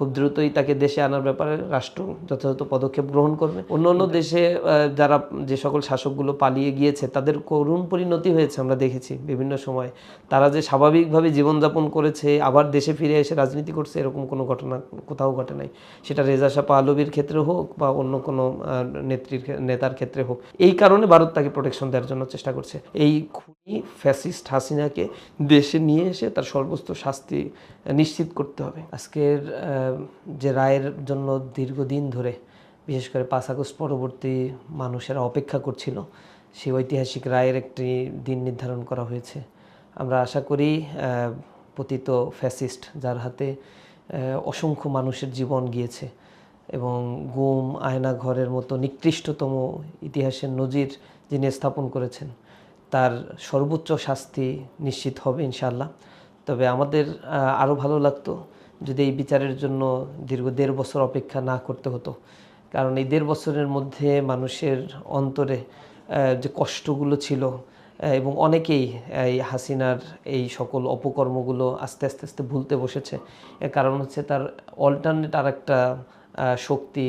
খুব দ্রুতই তাকে দেশে আনার ব্যাপারে রাষ্ট্র যথাযথ পদক্ষেপ গ্রহণ করবে। অন্য অন্য দেশে যারা যে সকল শাসকগুলো পালিয়ে গিয়েছে, তাদের করুণ পরিণতি হয়েছে আমরা দেখেছি বিভিন্ন সময়। তারা যে স্বাভাবিকভাবে জীবনযাপন করেছে, আবার দেশে ফিরে এসে রাজনীতি করছে, এরকম কোনো ঘটনা কোথাও ঘটে নাই। সেটা রেজা শাহ পাহলবির ক্ষেত্রে হোক বা অন্য কোনো নেত্রীর নেতার ক্ষেত্রে হোক। এই কারণে ভারত তাকে প্রোটেকশন দেওয়ার জন্য চেষ্টা করছে। এই ফ্যাসিস্ট হাসিনাকে দেশে নিয়ে এসে তার সর্বোচ্চ শাস্তি নিশ্চিত করতে হবে। আজকের যে রায়ের জন্য দীর্ঘদিন ধরে, বিশেষ করে পাঁচ আগস্ট পরবর্তী মানুষেরা অপেক্ষা করছিল, সেই ঐতিহাসিক রায়ের একটি দিন নির্ধারণ করা হয়েছে। আমরা আশা করি পতিত ফ্যাসিস্ট যার হাতে অসংখ্য মানুষের জীবন গিয়েছে এবং গুম আয়না ঘরের মতো নিকৃষ্টতম ইতিহাসের নজির যিনি স্থাপন করেছেন তার সর্বোচ্চ শাস্তি নিশ্চিত হবে ইনশাল্লাহ তবে আমাদের আরও ভালো লাগতো যদি এই বিচারের জন্য দীর্ঘ দেড় বছর অপেক্ষা না করতে হতো। কারণ এই দেড় বছরের মধ্যে মানুষের অন্তরে যে কষ্টগুলো ছিল এবং অনেকেই এই হাসিনার এই সকল অপকর্মগুলো আস্তে আস্তে আস্তে ভুলতে বসেছে। এর কারণ হচ্ছে তার অল্টারনেট আর একটা শক্তি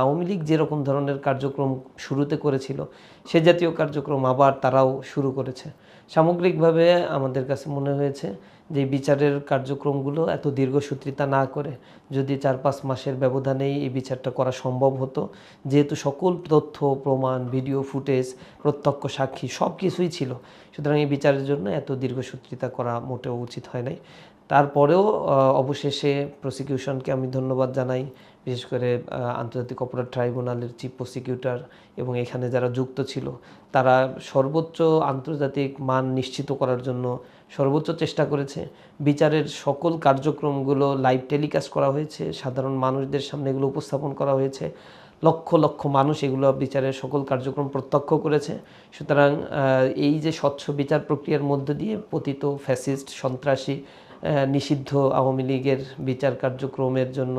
আওয়ামী লীগ যেরকম ধরনের কার্যক্রম শুরুতে করেছিল, সে জাতীয় কার্যক্রম আবার তারাও শুরু করেছে। সামগ্রিকভাবে আমাদের কাছে মনে হয়েছে যে বিচারের কার্যক্রমগুলো এত দীর্ঘসূত্রিতা না করে যদি চার পাঁচ মাসের ব্যবধানেই এই বিচারটা করা সম্ভব হতো, যেহেতু সকল তথ্য, প্রমাণ, ভিডিও, ফুটেজ, প্রত্যক্ষ সাক্ষী সব কিছুই ছিল। সুতরাং এই বিচারের জন্য এত দীর্ঘসূত্রিতা করা মোটেও উচিত হয় নাই। তারপরেও অবশেষে প্রসিকিউশনকে আমি ধন্যবাদ জানাই, বিশেষ করে আন্তর্জাতিক অপরাধ ট্রাইব্যুনালের চিফ প্রসিকিউটর এবং এখানে যারা যুক্ত ছিল, তারা সর্বোচ্চ আন্তর্জাতিক মান নিশ্চিত করার জন্য সর্বোচ্চ চেষ্টা করেছে। বিচারের সকল কার্যক্রমগুলো লাইভ টেলিকাস্ট করা হয়েছে, সাধারণ মানুষদের সামনে এগুলো উপস্থাপন করা হয়েছে, লক্ষ লক্ষ মানুষ এগুলো বিচারের সকল কার্যক্রম প্রত্যক্ষ করেছে। সুতরাং এই যে স্বচ্ছ বিচার প্রক্রিয়ার মধ্য দিয়ে পতিত ফ্যাসিস্ট, সন্ত্রাসী নিষিদ্ধ আওয়ামী লীগের বিচার কার্যক্রমের জন্য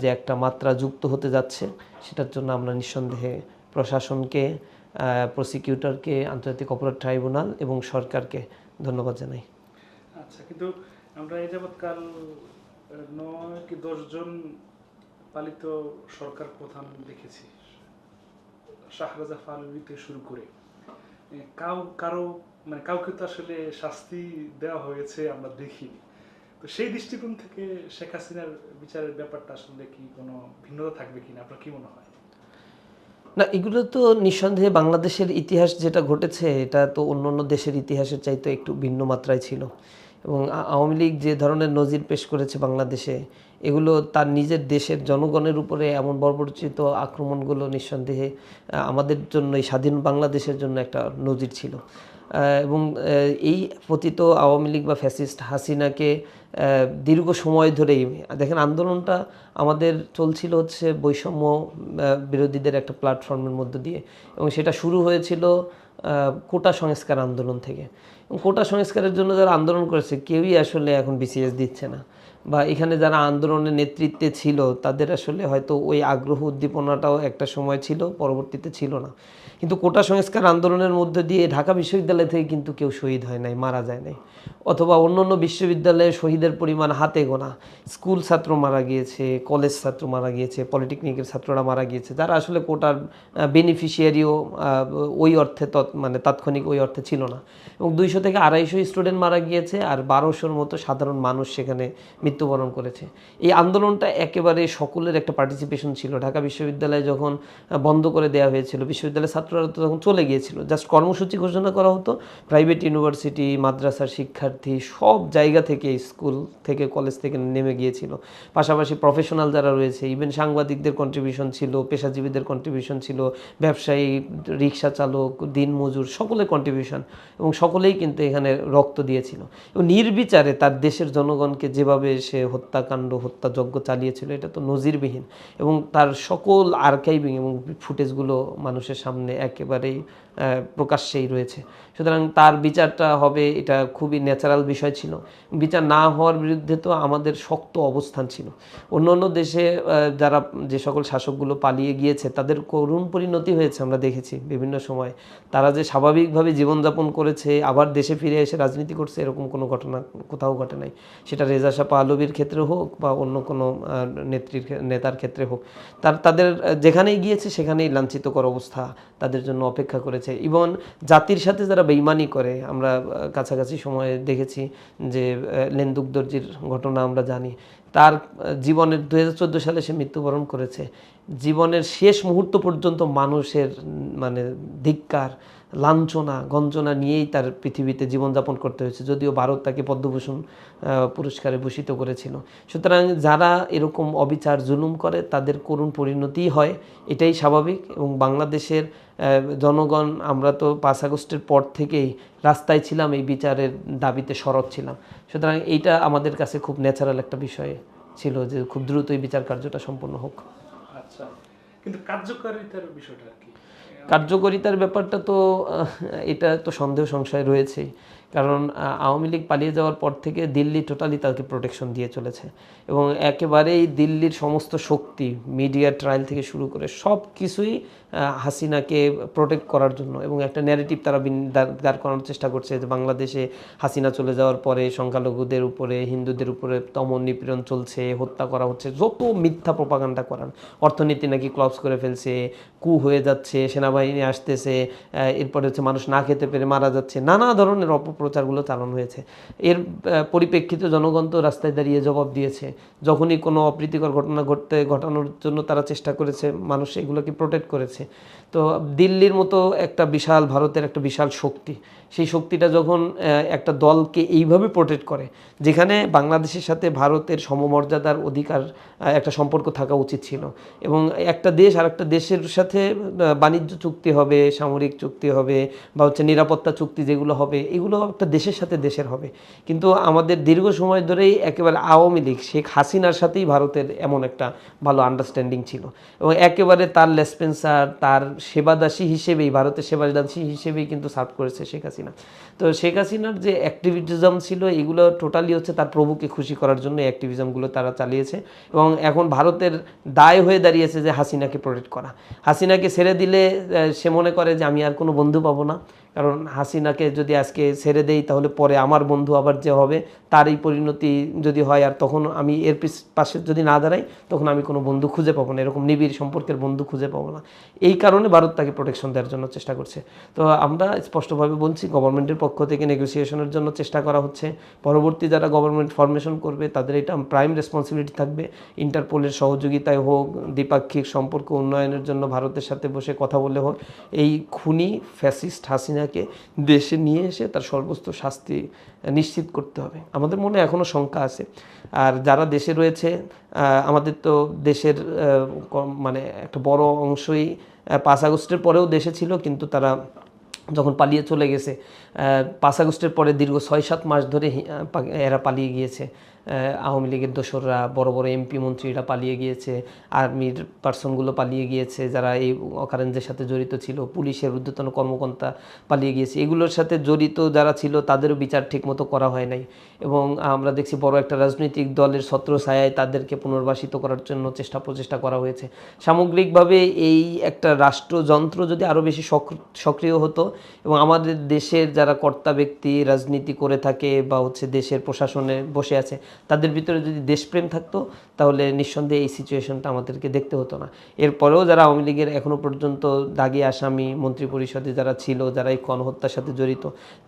যে একটা মাত্রা যুক্ত হতে যাচ্ছে, সেটার জন্য আমরা নিঃসন্দেহে প্রশাসনকে প্রসিকিউটরকে আন্তর্জাতিক অপরাধ ট্রাইব্যুনাল এবং সরকারকে ধন্যবাদ জানাই। আচ্ছা কিন্তু আমরা এই যাবৎকাল নয় কি দশ জন পালিত সরকার প্রধান দেখেছি, শাহরাজা থেকে শুরু করে। কাউ কারও মানে কাউকে তো আসলে শাস্তি দেওয়া হয়েছে, আমরা দেখিনি। তো সেই দৃষ্টিকোণ থেকে শেখ হাসিনার বিচারের ব্যাপারটা আসলে কি কোনো ভিন্নতা থাকবে কিনা? আপনার কি মনে হয়? না, এগুলো তো নিঃসন্দেহে বাংলাদেশের ইতিহাস যেটা ঘটেছে, এটা তো অন্য অন্য দেশের ইতিহাসের চাইতে একটু ভিন্ন মাত্রায় ছিল। এবং আওয়ামী লীগ যে ধরনের নজির পেশ করেছে বাংলাদেশে এগুলো তার নিজের দেশের জনগণের উপরে এমন বর্বরচিত আক্রমণগুলো নিঃসন্দেহে আমাদের জন্য, এই স্বাধীন বাংলাদেশের জন্য একটা নজির ছিল। এবং এই পতিত আওয়ামী লীগ বা ফ্যাসিস্ট হাসিনাকে দীর্ঘ সময় ধরেই, দেখেন আন্দোলনটা আমাদের চলছিল হচ্ছে বৈষম্য বিরোধীদের একটা প্ল্যাটফর্মের মধ্য দিয়ে। এবং সেটা শুরু হয়েছিল কোটা সংস্কার আন্দোলন থেকে। কোটা সংস্কারের জন্য যারা আন্দোলন করেছে, কেউই আসলে এখন বিসিএস দিচ্ছে না। বা এখানে যারা আন্দোলনের নেতৃত্বে ছিল, তাদের আসলে হয়তো ওই আগ্রহ উদ্দীপনাটাও একটা সময় ছিল, পরবর্তীতে ছিল না। কিন্তু কোটা সংস্কার আন্দোলনের মধ্যে দিয়ে ঢাকা বিশ্ববিদ্যালয় থেকে কিন্তু কেউ শহীদ হয় নাই, মারা যায় নাই। অথবা অন্য অন্য বিশ্ববিদ্যালয়ে শহীদের পরিমাণ হাতে গোনা স্কুল ছাত্র মারা গিয়েছে, কলেজ ছাত্র মারা গিয়েছে, পলিটেকনিকের ছাত্ররা মারা গিয়েছে। যারা আসলে কোটার বেনিফিশিয়ারিও ওই অর্থে মানে তাৎক্ষণিক ওই অর্থে ছিল না। এবং দুইশো থেকে আড়াইশো স্টুডেন্ট মারা গিয়েছে আর বারোশোর মতো সাধারণ মানুষ সেখানে মৃত্যুবরণ করেছে। এই আন্দোলনটা একেবারে সকলের একটা পার্টিসিপেশন ছিল। ঢাকা বিশ্ববিদ্যালয় যখন বন্ধ করে দেওয়া হয়েছিল, বিশ্ববিদ্যালয়ের ছাত্ররা তো তখন চলে গিয়েছিল। জাস্ট কর্মসূচি ঘোষণা করা হতো। প্রাইভেট ইউনিভার্সিটি মাদ্রাসার শিক্ষার্থী সব জায়গা থেকে স্কুল থেকে কলেজ থেকে নেমে গিয়েছিল। পাশাপাশি প্রফেশনাল যারা রয়েছে ইভেন সাংবাদিকদের কন্ট্রিবিউশন ছিল, পেশাজীবীদের কন্ট্রিবিউশন ছিল, ব্যবসায়ী, রিক্সা চালক, দিনমজুর, সকলের কন্ট্রিবিউশন এবং সকলেই কিন্তু এখানে রক্ত দিয়েছিল। এবং নির্বিচারে তার দেশের জনগণকে যেভাবে সে হত্যাকাণ্ড, হত্যাযজ্ঞ চালিয়েছিল, এটা তো নজিরবিহীন। এবং তার সকল আর্কাইভিং এবং ফুটেজগুলো মানুষের সামনে একেবারেই প্রকাশ্যেই রয়েছে। সুতরাং তার বিচারটা হবে, এটা খুবই ন্যাচারাল বিষয় ছিল। বিচার না হওয়ার বিরুদ্ধে তো আমাদের শক্ত অবস্থান ছিল। অন্য অন্য দেশে যারা যে সকল শাসকগুলো পালিয়ে গিয়েছে, তাদের করুণ পরিণতি হয়েছে আমরা দেখেছি বিভিন্ন সময়। তারা যে স্বাভাবিকভাবে জীবনযাপন করেছে, আবার দেশে ফিরে এসে রাজনীতি করছে, এরকম কোনো ঘটনা কোথাও ঘটে নাই। সেটা রেজা শাহ পাহলবির ক্ষেত্রে হোক বা অন্য কোনো নেত্রীর নেতার ক্ষেত্রে হোক। তার, তাদের যেখানেই গিয়েছে, সেখানেই লাঞ্ছিতকর অবস্থা তাদের জন্য অপেক্ষা করেছে। এবং জাতির সাথে যারা বেইমানি করে, আমরা কাছাকাছি সময়ে দেখেছি যে লেন্দুক দর্জির ঘটনা আমরা জানি। তার জীবনের দু হাজার সালে সে মৃত্যুবরণ করেছে। জীবনের শেষ মুহূর্ত পর্যন্ত মানুষের মানে ধিক্কার লাঞ্ছনা, গঞ্জনা নিয়েই তার পৃথিবীতে জীবনযাপন করতে হয়েছে, যদিও ভারত তাকে পদ্মভূষণ পুরস্কারে ভূষিত করেছিল। সুতরাং যারা এরকম অবিচার, জুলুম করে, তাদের করুণ পরিণতি হয়, এটাই স্বাভাবিক এবং বাংলাদেশের জনগণ, আমরা তো পাঁচ আগস্টের পর থেকেই রাস্তায় ছিলাম, এই বিচারের দাবিতে সরব ছিলাম। সুতরাং এইটা আমাদের কাছে খুব ন্যাচারাল একটা বিষয় ছিল যে খুব দ্রুত এই বিচার কার্যটা সম্পন্ন হোক। আচ্ছা কিন্তু কার্যকারিতার বিষয়টা কি? কার্যকরিতার ব্যাপারটা তো এটা তো সন্দেহ সংশয় রয়েছেই। কারণ আওয়ামী লীগ পালিয়ে যাওয়ার পর থেকে দিল্লি টোটালি তাকে প্রোটেকশন দিয়ে চলেছে। এবং একেবারেই দিল্লির সমস্ত শক্তি মিডিয়া ট্রায়াল থেকে শুরু করে সব কিছুই হাসিনাকে প্রোটেক্ট করার জন্য এবং একটা ন্যারেটিভ তারা দাঁড় করানোর চেষ্টা করছে যে বাংলাদেশে হাসিনা চলে যাওয়ার পরে সংখ্যালঘুদের উপরে, হিন্দুদের উপরে তমন নিপীড়ন চলছে, হত্যা করা হচ্ছে, যত মিথ্যা প্রপাগান্ডা করান অর্থনীতি নাকি ক্লবস করে ফেলছে, কু হয়ে যাচ্ছে, সেনাবাহিনী আসতেছে এরপরে হচ্ছে মানুষ না খেতে পেরে মারা যাচ্ছে, নানা ধরনের অপপ্রচারগুলো চালানো হয়েছে। এর পরিপ্রেক্ষিতে জনগণ তো রাস্তায় দাঁড়িয়ে জবাব দিয়েছে। যখনই কোনো অপ্রীতিকর ঘটনা ঘটতে, ঘটানোর জন্য তারা চেষ্টা করেছে, মানুষ এগুলোকে প্রোটেক্ট করেছে। তো দিল্লির মতো একটা বিশাল, ভারতের একটা বিশাল শক্তি, সেই শক্তিটা যখন একটা দলকে এইভাবে প্রোটেক্ট করে, যেখানে বাংলাদেশের সাথে ভারতের সমমর্যাদার অধিকার একটা সম্পর্ক থাকা উচিত ছিল। এবং একটা দেশ আর একটা দেশের সাথে বাণিজ্য চুক্তি হবে, সামরিক চুক্তি হবে, বা হচ্ছে নিরাপত্তা চুক্তি যেগুলো হবে, এগুলো একটা দেশের সাথে দেশের হবে। কিন্তু আমাদের দীর্ঘ সময় ধরেই একেবারে আওয়ামী লীগ, শেখ হাসিনার সাথেই ভারতের এমন একটা ভালো আন্ডারস্ট্যান্ডিং ছিল। এবং একেবারে তার লেসপেন্সার তার সেবাদাসী হিসেবেই, ভারতের সেবাদাসী হিসেবেই কিন্তু সার্ভ করেছে শেখ হাসিনা। তো শেখ হাসিনার যে অ্যাক্টিভিটিজম ছিল, এগুলো টোটালি হচ্ছে তার প্রভুকে খুশি করার জন্য অ্যাক্টিভিজমগুলো তারা চালিয়েছে। এবং এখন ভারতের দায় হয়ে দাঁড়িয়েছে যে হাসিনাকে প্রোটেক্ট করা। হাসিনাকে ছেড়ে দিলে সে মনে করে যে আমি আর কোনো বন্ধু পাবো না। কারণ হাসিনাকে যদি আজকে ছেড়ে দেই, তাহলে পরে আমার বন্ধু আবার যে হবে তার এই পরিণতি যদি হয় আর তখন আমি এর পাশে যদি না দাঁড়াই, তখন আমি কোনো বন্ধু খুঁজে পাবো না। এরকম নিবিড় সম্পর্কের বন্ধু খুঁজে পাবো না। এই কারণে ভারত তাকে প্রোটেকশন দেওয়ার জন্য চেষ্টা করছে। তো আমরা স্পষ্টভাবে বলছি গভর্নমেন্টের পক্ষ থেকে নেগোসিয়েশনের জন্য চেষ্টা করা হচ্ছে। পরবর্তী যারা গভর্নমেন্ট ফরমেশন করবে, তাদের এটা প্রাইম রেসপন্সিবিলিটি থাকবে। ইন্টারপোলের সহযোগিতায় হোক, দ্বিপাক্ষিক সম্পর্ক উন্নয়নের জন্য ভারতের সাথে বসে কথা বলে হোক, এই খুনি ফ্যাসিস্ট হাসিনাকে দেশে নিয়ে এসে তার সর্বোচ্চ শাস্তি নিশ্চিত করতে হবে। আমাদের মনে এখনও শঙ্কা আছে। আর যারা দেশে রয়েছে আমাদের তো দেশের মানে একটা বড় অংশই পাঁচ আগস্টের পরেও দেশে ছিল, কিন্তু তারা যখন পালিয়ে চলে গেছে পাঁচ আগস্টের পরে দীর্ঘ ছয় সাত মাস ধরে এরা পালিয়ে গিয়েছে। আওয়ামী লীগের দোসররা, বড় বড় এমপি মন্ত্রীরা পালিয়ে গিয়েছে, আর্মির পার্সনগুলো পালিয়ে গিয়েছে, যারা এই অকারেন্সের সাথে জড়িত ছিল, পুলিশের ঊর্ধ্বতন কর্মকর্তা পালিয়ে গিয়েছে। এগুলোর সাথে জড়িত যারা ছিল, তাদেরও বিচার ঠিকমতো করা হয় নাই। এবং আমরা দেখছি বড় একটা রাজনৈতিক দলের ছত্র ছায়ায় তাদেরকে পুনর্বাসিত করার জন্য চেষ্টা প্রচেষ্টা করা হয়েছে। সামগ্রিকভাবে এই একটা রাষ্ট্রযন্ত্র যদি আরও বেশি সক্র- সক্রিয় হতো এবং আমাদের দেশের যারা কর্তা ব্যক্তি, রাজনীতি করে থাকে বা হচ্ছে দেশের প্রশাসনে বসে আছে তাদের ভিতরে যদি দেশপ্রেম থাকতো, তাহলে নিঃসন্দেহে এই সিচুয়েশনটা আমাদেরকে দেখতে হতো না। এরপরেও যারা আওয়ামী লীগের এখনও পর্যন্ত দাগি আসামি মন্ত্রী পরিষদে যারা ছিল, যারা এই গণহত্যার সাথে জড়িত,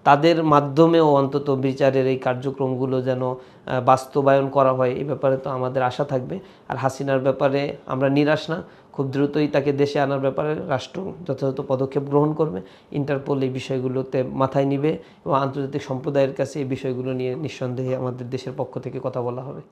তাদের মাধ্যমেও অন্তত বিচারের এই কার্যক্রমগুলো যেন বাস্তবায়ন করা হয় এই ব্যাপারে তো আমাদের আশা থাকবে। আর হাসিনার ব্যাপারে আমরা নিরাশ না। খুব দ্রুতই তাকে দেশে আনার ব্যাপারে রাষ্ট্র যথাযথ পদক্ষেপ গ্রহণ করবে। ইন্টারপোল এই বিষয়গুলোতে মাথায় নিবে এবং আন্তর্জাতিক সম্প্রদায়ের কাছে এই বিষয়গুলো নিয়ে নিঃসন্দেহে আমাদের দেশের পক্ষ থেকে কথা বলা হবে।